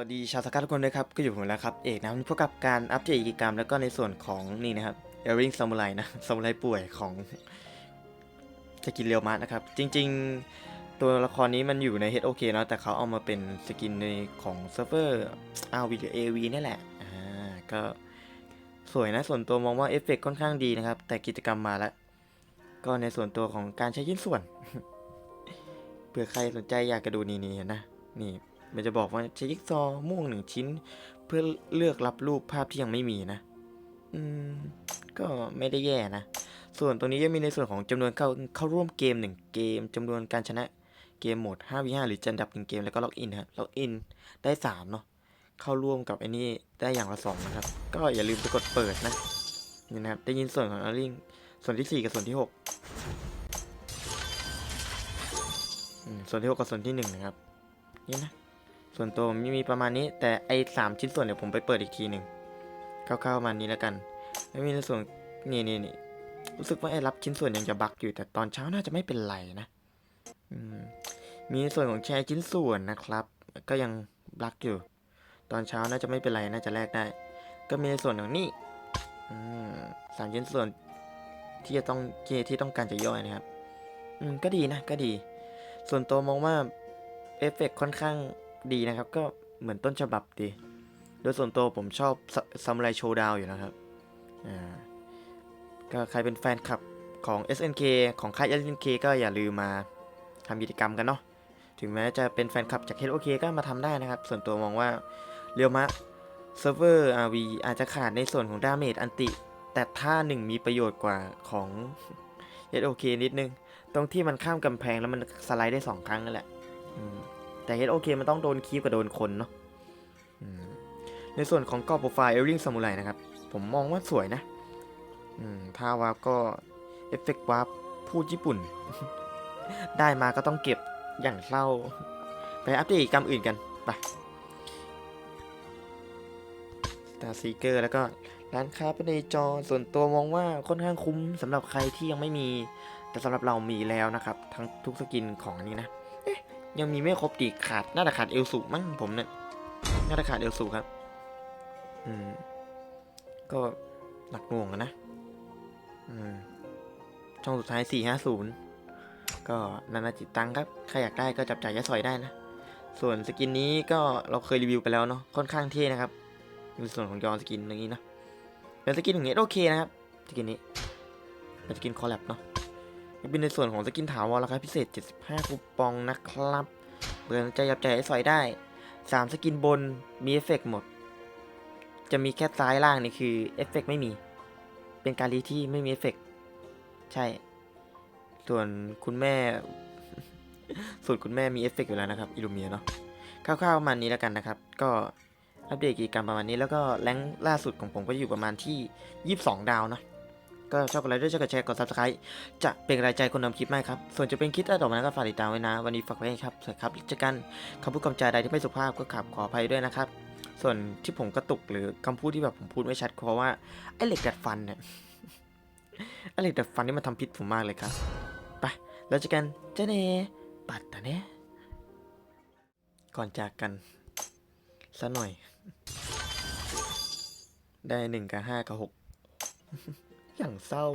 วัสดีชาวสกัดทุกคนด้วยครับ ก็อยู่ผมแล้วครับ เอกนะพบกับการอัปเดตกิจกรรม แล้วก็ในส่วนของนี่นะครับเอริงซามูไรนะซามูไรป่วยของสกินเรียวมาร์นะครับ จริง ๆ ตัวละครนี้มันอยู่ใน HOK เนอะแต่เขาเอามาเป็นสกินในของเซิร์ฟเวอร์ RV หรือ AV นี่แหละ อ่า ก็สวยนะ ส่วนตัวมองว่าเอฟเฟกต์ค่อนข้างดีนะครับ แต่กิจกรรมมาแล้ว ก็ในส่วนตัวของการใช้ชิ้นส่วน เผื่อใครสนใจอยากจะดูนี่นี่นะ นี่ มันจะบอกว่าใช้จิ๊กซอม่วงหนึ่งชิ้น เพื่อเลือกรับรูปภาพที่ยังไม่มีนะ อืม ก็ไม่ได้แย่นะ ส่วนตัวนี้ยังมีในส่วนของจำนวนเข้าเข้าร่วมเกม 1 เกมจำนวนการชนะเกมโหมด 5v5 หรือจันดับ 1 เกม แล้วก็ล็อกอินครับล็อกอินได้ 3 เนาะ เข้าร่วมกับไอ้นี่ได้อย่างละ2นะครับ ก็อย่าลืมไปกดเปิดนะ นี่นะครับ ได้ยินส่วนของอลิงส่วนที่ 4 กับส่วนที่6ส่วนที่ 6 กับส่วนที่ 1 นะครับ นี่นะ ส่วนตัวผมมีประมาณนี้ แต่ไอ้สามชิ้นส่วนเดี๋ยวผมไปเปิดอีกทีหนึ่งคร่าวๆประมาณนี้แล้วกันแล้วมีในส่วนนี่นี่นี่รู้สึกว่าไอ้รับชิ้นส่วนยังจะบักอยู่ แต่ตอนเช้าน่าจะไม่เป็นไรนะมีในส่วนของแชร์ชิ้นส่วนนะครับ ก็ยังบักอยู่ ตอนเช้าน่าจะไม่เป็นไรน่าจะแลกได้ ก็มีในส่วนของนี่สามชิ้นส่วนที่จะต้องที่ที่ต้องการจะย่อยนะครับ อืมก็ดีนะก็ดี ส่วนตัวมองว่าเอฟเฟกต์ค่อนข้าง ดีนะครับ ก็เหมือนต้นฉบับดี โดยส่วนตัวผมชอบซัมไรโชว์ดาวอยู่นะครับ อ่า ก็ใครเป็นแฟนคลับของ SNK ของค่าย SNK ก็อย่าลืมมาทำกิจกรรมกันเนาะ ถึงแม้จะเป็นแฟนคลับจาก HOK ก็มาทำได้นะครับ ส่วนตัวมองว่าเรียวมะเซิร์ฟเวอร์ RV อาจจะขาดในส่วนของดาเมจอันติ แต่ท่าหนึ่งมีประโยชน์กว่าของ HOK นิดนึง ตรงที่มันข้ามกำแพงแล้วมันสไลด์ได้สองครั้งนั่นแหละ อืมแต่ HOK มันต้องโดนคีบกับโดนคนเนาะในส่วนของกรอบโปรไฟล์เอลลิงซามูไรนะครับ ผมมองว่าสวยนะอืมถ้าวาร์ปก็เอฟเฟกต์วาร์ปพูดญี่ปุ่น ได้มาก็ต้องเก็บอย่างเศร้า ไปอัปเดตกิจกรรมอื่นกัน ไปตาซีเกอร์แล้วก็ร้านค้าภายในจอส่วนตัวมองว่าค่อนข้างคุ้มสำหรับใครที่ยังไม่มี แต่สำหรับเรามีแล้วนะครับ ทั้งทุกสกินของนี้นะ ยังมีไม่ครบดีขาดน่าจะขาดเอลสูมั้งผมเนี่ยน่าจะขาดเอลสูครับ อืม ก็หนักหน่วงนะ อืม ช่องสุดท้าย450ก็นานาจิตตังครับ ใครอยากได้ก็จับจ่ายยะสอยได้นะ ส่วนสกินนี้ก็เราเคยรีวิวไปแล้วเนาะ ค่อนข้างเท่นะครับในส่วนของยอนสกินอย่างนี้นะเป็นสกินอย่างนี้โอเคนะครับ สกินนี้เป็นสกินคอลแลบเนาะ เป็นในส่วนของสกินถาวรราคาพิเศษ 75 คูปองนะครับเบื่อใจยับใจให้สอยได้ 3 สกินบนมีเอฟเฟกต์หมด จะมีแค่ซ้ายล่างนี่คือเอฟเฟกต์ไม่มี เป็นการรีที่ไม่มีเอฟเฟกต์ใช่ ส่วนคุณแม่ส่วนคุณแม่มีเอฟเฟกต์อยู่แล้วนะครับอิลูเมียเนาะคร่าวๆประมาณนี้แล้วกันนะครับ ก็อัปเดตกิจกรรมประมาณนี้แล้วก็แรงล่าสุดของผมก็อยู่ประมาณที่ 22 ดาวเนาะ ก็ชอบกดไลค์ด้วยช่วยกดแชร์กด subscribe จะเป็นกำลังใจคนทำคลิปไหมครับ ส่วนจะเป็นคลิปต่อมาก็ฝากติดตามไว้นะ วันนี้ฝากไว้ครับสวัสดีครับเจอกันคำพูดคำจาใดที่ไม่สุภาพก็ขับขออภัยด้วยนะครับ ส่วนที่ผมกระตุกหรือคำพูดที่แบบผมพูดไม่ชัดเพราะว่าไอ้เหล็กดัดฟันเนี่ยไอ้เหล็กดัดฟันนี่มันทำพิษผมมากเลยครับไปแล้วเจอกันเจเนปัตตาเน่ก่อนจากกันสักหน่อย ได้หนึ่งกับห้ากับหก อย่างเศร้า